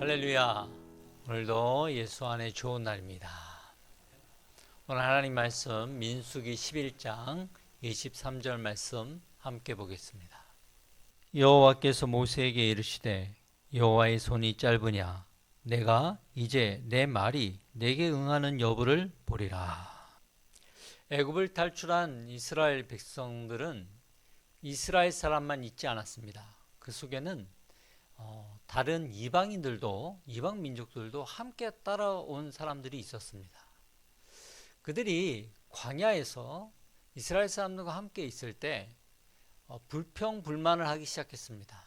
할렐루야. 오늘도 예수 안에 좋은 날입니다. 오늘 하나님 말씀 민수기 11장 23절 말씀 함께 보겠습니다. 여호와께서 모세에게 이르시되 여호와의 손이 짧으냐 내가 이제 내 말이 내게 응하는 여부를 보리라. 애굽을 탈출한 이스라엘 백성들은 이스라엘 사람만 있지 않았습니다. 그 속에는 어, 다른 이방인들도 이방 민족들도 함께 따라온 사람들이 있었습니다. 그들이 광야에서 이스라엘 사람들과 함께 있을 때 어, 불평 불만을 하기 시작했습니다.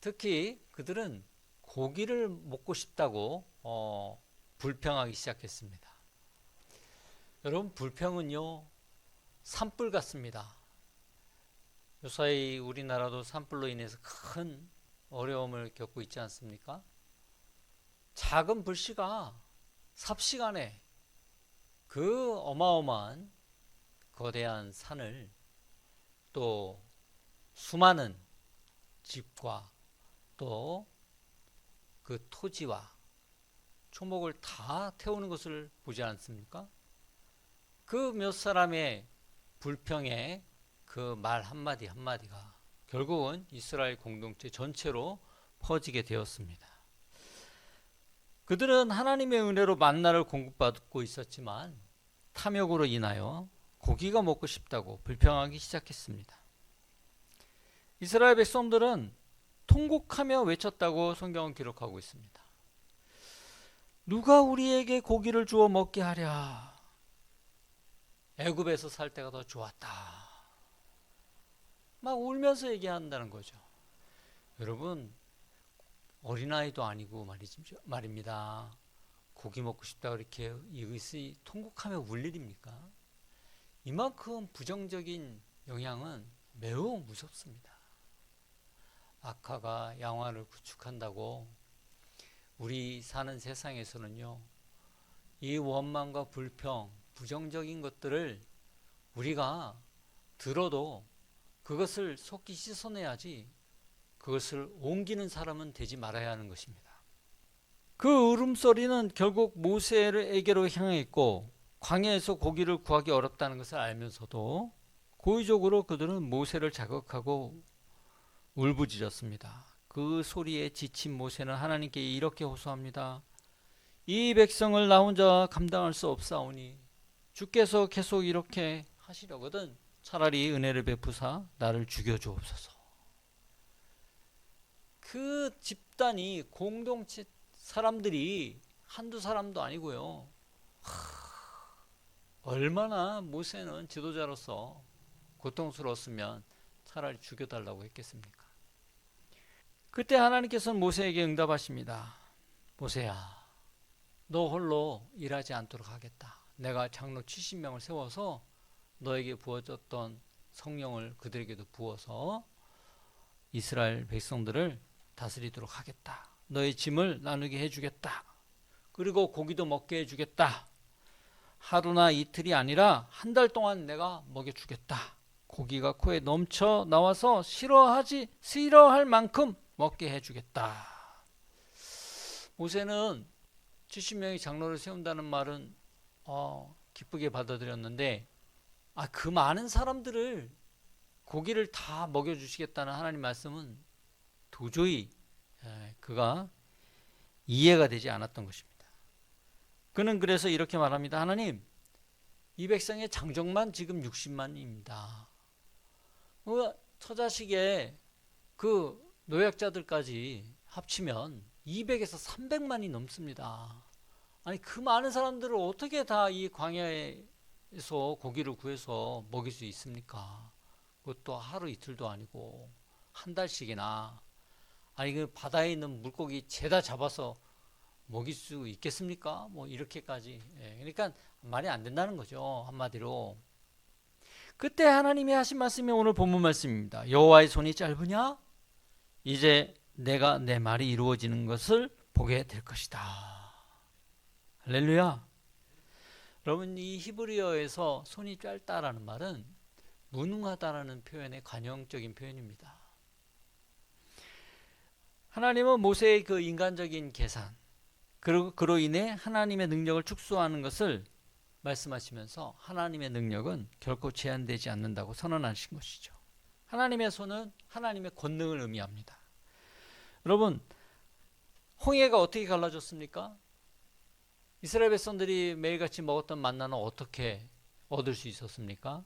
특히 그들은 고기를 먹고 싶다고 어, 불평하기 시작했습니다. 여러분 불평은요 산불 같습니다. 요사이 우리나라도 산불로 인해서 큰 어려움을 겪고 있지 않습니까? 작은 불씨가 삽시간에 그 어마어마한 거대한 산을 또 수많은 집과 또 그 토지와 초목을 다 태우는 것을 보지 않습니까? 그 몇 사람의 불평에 그 말 한마디 한마디가 결국은 이스라엘 공동체 전체로 퍼지게 되었습니다. 그들은 하나님의 은혜로 만나를 공급받고 있었지만 탐욕으로 인하여 고기가 먹고 싶다고 불평하기 시작했습니다. 이스라엘 백성들은 통곡하며 외쳤다고 성경은 기록하고 있습니다. 누가 우리에게 고기를 주어 먹게 하랴? 애굽에서 살 때가 더 좋았다. 막 울면서 얘기한다는 거죠. 여러분 어린아이도 아니고 말입니다. 고기 먹고 싶다 이렇게 이것이 통곡하며 울 일입니까? 이만큼 부정적인 영향은 매우 무섭습니다. 악화가 양화를 구축한다고 우리 사는 세상에서는요, 이 원망과 불평, 부정적인 것들을 우리가 들어도 그것을 속히 씻어내야지 그것을 옮기는 사람은 되지 말아야 하는 것입니다. 그 울음소리는 결국 모세에게로 향했고 광야에서 고기를 구하기 어렵다는 것을 알면서도 고의적으로 그들은 모세를 자극하고 울부짖었습니다. 그 소리에 지친 모세는 하나님께 이렇게 호소합니다. 이 백성을 나 혼자 감당할 수 없사오니 주께서 계속 이렇게 하시려거든 차라리 은혜를 베푸사 나를 죽여 주옵소서. 그 집단이 공동체 사람들이 한두 사람도 아니고요. 하, 얼마나 모세는 지도자로서 고통스러웠으면 차라리 죽여달라고 했겠습니까? 그때 하나님께서는 모세에게 응답하십니다. 모세야, 너 홀로 일하지 않도록 하겠다. 내가 장로 70명을 세워서 너에게 부어졌던 성령을 그들에게도 부어서 이스라엘 백성들을 다스리도록 하겠다. 너의 짐을 나누게 해주겠다. 그리고 고기도 먹게 해주겠다. 하루나 이틀이 아니라 한 달 동안 내가 먹여주겠다. 고기가 코에 넘쳐 나와서 싫어하지 싫어할 만큼 먹게 해주겠다. 모세는 70명의 장로를 세운다는 말은 어, 기쁘게 받아들였는데 아, 그 많은 사람들을 고기를 다 먹여주시겠다는 하나님 말씀은 도저히 그가 이해가 되지 않았던 것입니다. 그는 그래서 이렇게 말합니다. 하나님, 이 백성의 장정만 지금 60만입니다. 처자식의 그 노약자들까지 합치면 200에서 300만이 넘습니다. 아니 그 많은 사람들을 어떻게 다 이 광야에 서 고기를 구해서 먹일 수 있습니까? 그것도 하루 이틀도 아니고 한 달씩이나. 아니 그 바다에 있는 물고기 죄다 잡아서 먹일 수 있겠습니까? 뭐 이렇게까지. 예, 그러니까 말이 안 된다는 거죠 한마디로. 그때 하나님이 하신 말씀이 오늘 본문 말씀입니다. 여호와의 손이 짧으냐? 이제 내가 내 말이 이루어지는 것을 보게 될 것이다. 할렐루야 여러분 이 히브리어에서 손이 짧다라는 말은 무능하다라는 표현의 관용적인 표현입니다 하나님은 모세의 그 인간적인 계산 그로, 그로 인해 하나님의 능력을 축소하는 것을 말씀하시면서 하나님의 능력은 결코 제한되지 않는다고 선언하신 것이죠. 하나님의 손은 하나님의 권능을 의미합니다. 여러분, 홍해가 어떻게 갈라졌습니까? 이스라엘 백성들이 매일같이 먹었던 만나는 어떻게 얻을 수 있었습니까?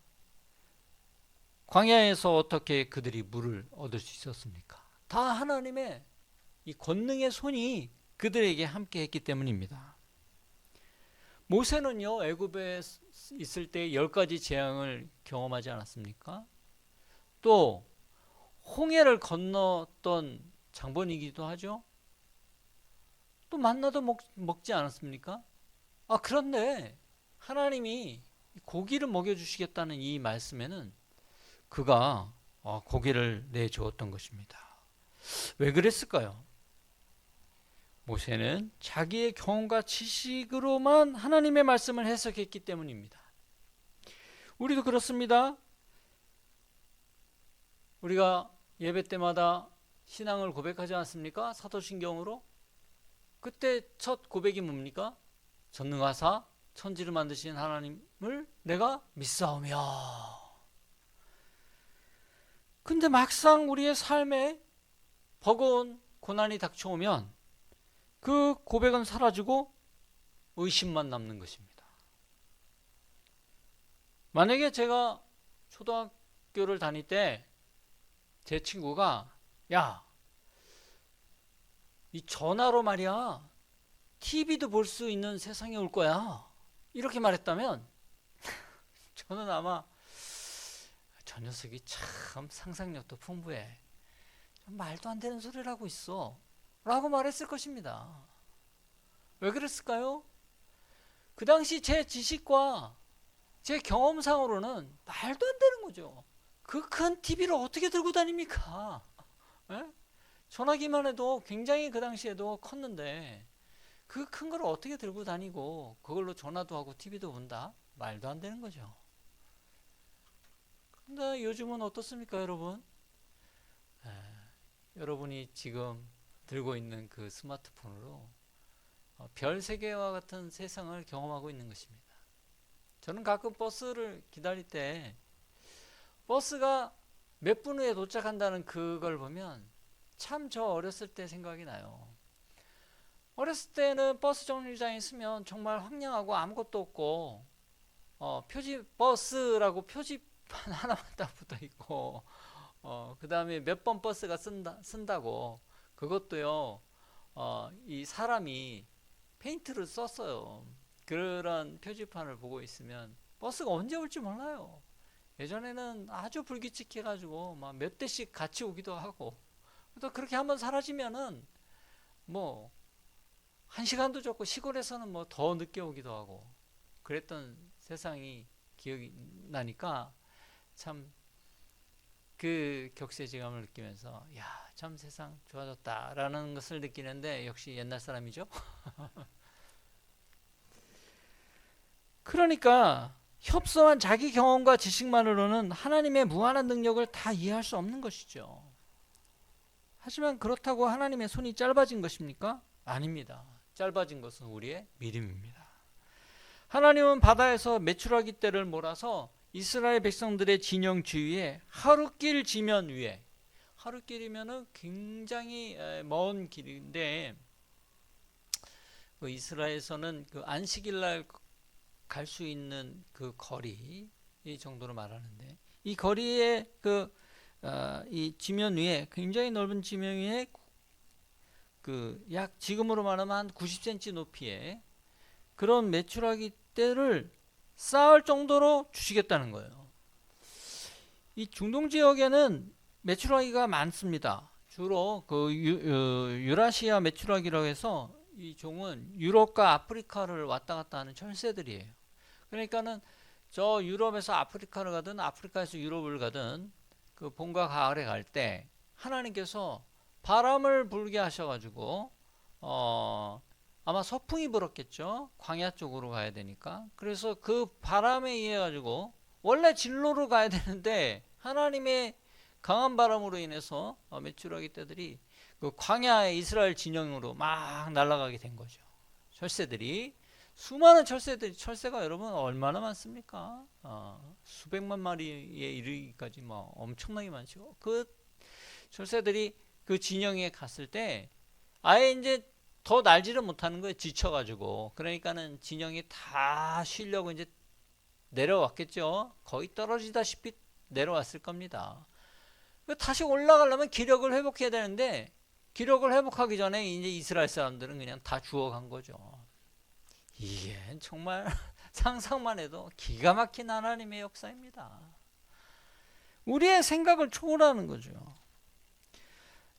광야에서 어떻게 그들이 물을 얻을 수 있었습니까? 다 하나님의 이 권능의 손이 그들에게 함께 했기 때문입니다. 모세는요, 애굽에 있을 때 열 가지 재앙을 경험하지 않았습니까? 또 홍해를 건넜던 장본이기도 하죠. 또 만나도 먹, 먹지 않았습니까? 아, 그런데 하나님이 고기를 먹여주시겠다는 이 말씀에는 그가 어, 고기를 내주었던 것입니다. 왜 그랬을까요? 모세는 자기의 경험과 지식으로만 하나님의 말씀을 해석했기 때문입니다. 우리도 그렇습니다. 우리가 예배 때마다 신앙을 고백하지 않습니까? 사도신경으로 그때 첫 고백이 뭡니까? 전능하사 천지를 만드신 하나님을 내가 믿사오며 근데 막상 우리의 삶에 버거운 고난이 닥쳐오면 그 고백은 사라지고 의심만 남는 것입니다. 만약에 제가 초등학교를 다닐 때 제 친구가 야, 이 전화로 말이야. TV도 볼 수 있는 세상이 올 거야. 이렇게 말했다면 저는 아마 저 녀석이 참 상상력도 풍부해. 말도 안 되는 소리를 하고 있어. 라고 말했을 것입니다. 왜 그랬을까요? 그 당시 제 지식과 제 경험상으로는 말도 안 되는 거죠. 그 큰 TV를 어떻게 들고 다닙니까? 에? 전화기만 해도 굉장히 그 당시에도 컸는데 그 큰 걸 어떻게 들고 다니고 그걸로 전화도 하고 TV도 본다? 말도 안 되는 거죠. 근데 요즘은 어떻습니까, 여러분? 에, 여러분이 지금 들고 있는 그 스마트폰으로 어, 별 세계와 같은 세상을 경험하고 있는 것입니다. 저는 가끔 버스를 기다릴 때 버스가 몇 분 후에 도착한다는 그걸 보면 참 저 어렸을 때 생각이 나요. 어렸을 때는 버스 정류장에 있으면 정말 황량하고 아무것도 없고 어, 표지 버스라고 표지판 하나만 딱 붙어 있고 어, 그 다음에 몇 번 버스가 쓴다, 쓴다고 그것도요 어, 이 사람이 페인트를 썼어요. 그런 표지판을 보고 있으면 버스가 언제 올지 몰라요. 예전에는 아주 불규칙해가지고 막 몇 대씩 같이 오기도 하고 또 그렇게 한번 사라지면은 뭐 한 시간도 적고 시골에서는 뭐 더 늦게 오기도 하고 그랬던 세상이 기억이 나니까 참 그 격세지감을 느끼면서 야 참 세상 좋아졌다라는 것을 느끼는데 역시 옛날 사람이죠. 그러니까 협소한 자기 경험과 지식만으로는 하나님의 무한한 능력을 다 이해할 수 없는 것이죠. 하지만 그렇다고 하나님의 손이 짧아진 것입니까? 아닙니다. 짧아진 것은 우리의 믿음입니다. 하나님은 바다에서 메추라기 떼를 몰아서 이스라엘 백성들의 진영 주위에 하루길 지면 위에 하루길이면은 굉장히 먼 길인데 그 이스라엘에서는 그 안식일 날 갈 수 있는 그 거리 이 정도로 말하는데 이 거리에 그 어, 이 지면 위에 굉장히 넓은 지면 위에 그 약 지금으로 말하면 한 90cm 높이의 그런 메추라기 떼를 쌓을 정도로 주시겠다는 거예요. 이 중동 지역에는 메추라기가 많습니다. 주로 그 유, 어, 유라시아 메추라기라고 해서 이 종은 유럽과 아프리카를 왔다 갔다 하는 철새들이에요. 그러니까는 저 유럽에서 아프리카를 가든 아프리카에서 유럽을 가든 그 봄과 가을에 갈 때 하나님께서 바람을 불게 하셔가지고 어 아마 서풍이 불었겠죠. 광야 쪽으로 가야 되니까. 그래서 그 바람에 의해 가지고 원래 진로로 가야 되는데 하나님의 강한 바람으로 인해서 어, 메추라기 떼들이 그 광야의 이스라엘 진영으로 막 날아가게 된 거죠. 철새들이 수많은 철새들이 철새가 여러분 얼마나 많습니까? 어, 수백만 마리에 이르기까지 뭐 엄청나게 많죠. 그 철새들이 그 진영에 갔을 때 아예 이제 더 날지를 못하는 거예요. 지쳐가지고. 그러니까는 진영이 다 쉬려고 이제 내려왔겠죠. 거의 떨어지다시피 내려왔을 겁니다. 그 다시 올라가려면 기력을 회복해야 되는데 기력을 회복하기 전에 이제 이스라엘 사람들은 그냥 다 죽어간 거죠. 이게 정말 상상만 해도 기가 막힌 하나님의 역사입니다. 우리의 생각을 초월하는 거죠.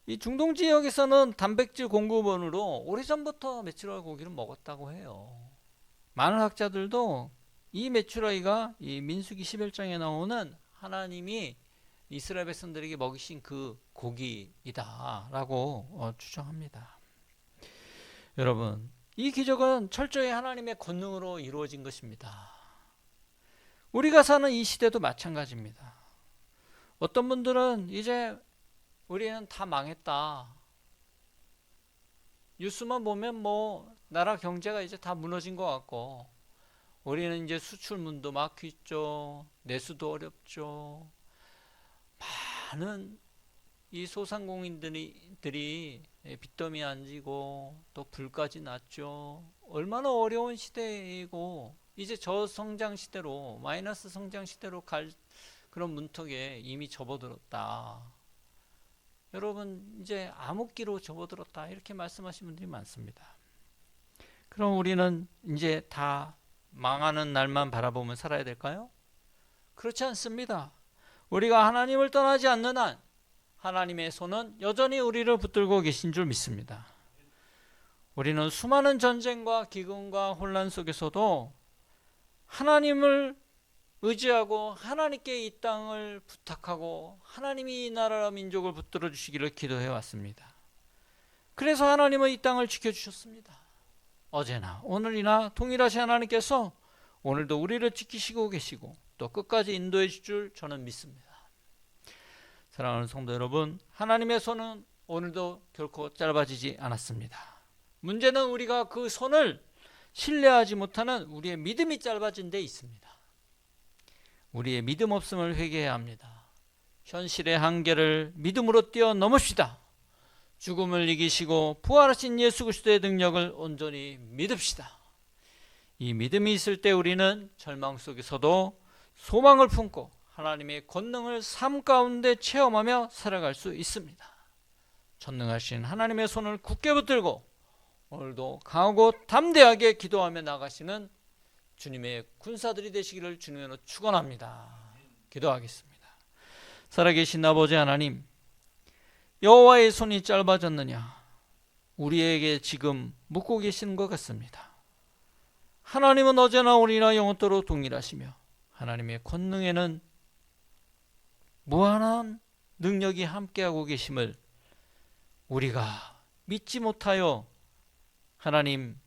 이 중동 지역에서는 단백질 공급원으로 오래전부터 메추라기 고기를 먹었다고 해요. 많은 학자들도 이 메추라기가 이 민수기 11장에 나오는 하나님이 이스라엘 백성들에게 먹이신 그 고기이다라고 어, 주장합니다. 여러분, 이 기적은 철저히 하나님의 권능으로 이루어진 것입니다. 우리가 사는 이 시대도 마찬가지입니다. 어떤 분들은 이제 우리는 다 망했다. 뉴스만 보면 뭐 나라 경제가 이제 다 무너진 것 같고 우리는 이제 수출문도 막히죠. 내수도 어렵죠. 많은 이 소상공인들이 들이 빚더미 안지고 또 불까지 났죠. 얼마나 어려운 시대이고 이제 저성장 시대로 마이너스 성장 시대로 갈 그런 문턱에 이미 접어들었다. 여러분 이제 암흑기로 접어들었다 이렇게 말씀하시는 분들이 많습니다. 그럼 우리는 이제 다 망하는 날만 바라보면 살아야 될까요? 그렇지 않습니다. 우리가 하나님을 떠나지 않는 한 하나님의 손은 여전히 우리를 붙들고 계신 줄 믿습니다. 우리는 수많은 전쟁과 기근과 혼란 속에서도 하나님을 의지하고 하나님께 이 땅을 부탁하고 하나님이 이 나라와 민족을 붙들어 주시기를 기도해 왔습니다. 그래서 하나님은 이 땅을 지켜 주셨습니다. 어제나 오늘이나 동일하신 하나님께서 오늘도 우리를 지키시고 계시고 또 끝까지 인도해 줄줄 저는 믿습니다. 사랑하는 성도 여러분, 하나님의 손은 오늘도 결코 짧아지지 않았습니다. 문제는 우리가 그 손을 신뢰하지 못하는 우리의 믿음이 짧아진 데 있습니다. 우리의 믿음 없음을 회개해야 합니다. 현실의 한계를 믿음으로 뛰어넘읍시다. 죽음을 이기시고 부활하신 예수 그리스도의 능력을 온전히 믿읍시다. 이 믿음이 있을 때 우리는 절망 속에서도 소망을 품고 하나님의 권능을 삶 가운데 체험하며 살아갈 수 있습니다. 전능하신 하나님의 손을 굳게 붙들고 오늘도 강하고 담대하게 기도하며 나가시는 주님의 군사들이 되시기를 주님으로 축원합니다. 기도하겠습니다. 살아계신 아버지 하나님, 여호와의 손이 짧아졌느냐? 우리에게 지금 묻고 계시는 것 같습니다. 하나님은 어제나 오늘이나 영원토록 동일하시며 하나님의 권능에는 무한한 능력이 함께하고 계심을 우리가 믿지 못하여 하나님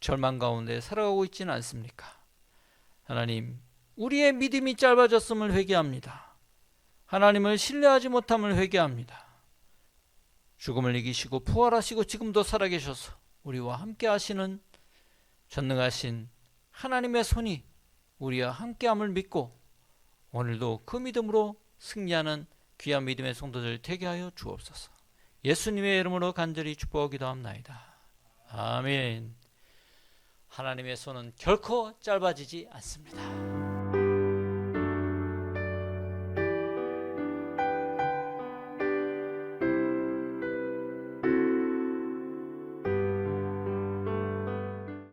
절망 가운데 살아가고 있지는 않습니까? 하나님, 우리의 믿음이 짧아졌음을 회개합니다. 하나님을 신뢰하지 못함을 회개합니다. 죽음을 이기시고 부활하시고 지금도 살아계셔서 우리와 함께 하시는 전능하신 하나님의 손이 우리와 함께함을 믿고 오늘도 그 믿음으로 승리하는 귀한 믿음의 성도들 되게 하여 주옵소서. 예수님의 이름으로 간절히 축복하기도 합나이다. 아멘. 하나님의 손은 결코 짧아지지 않습니다.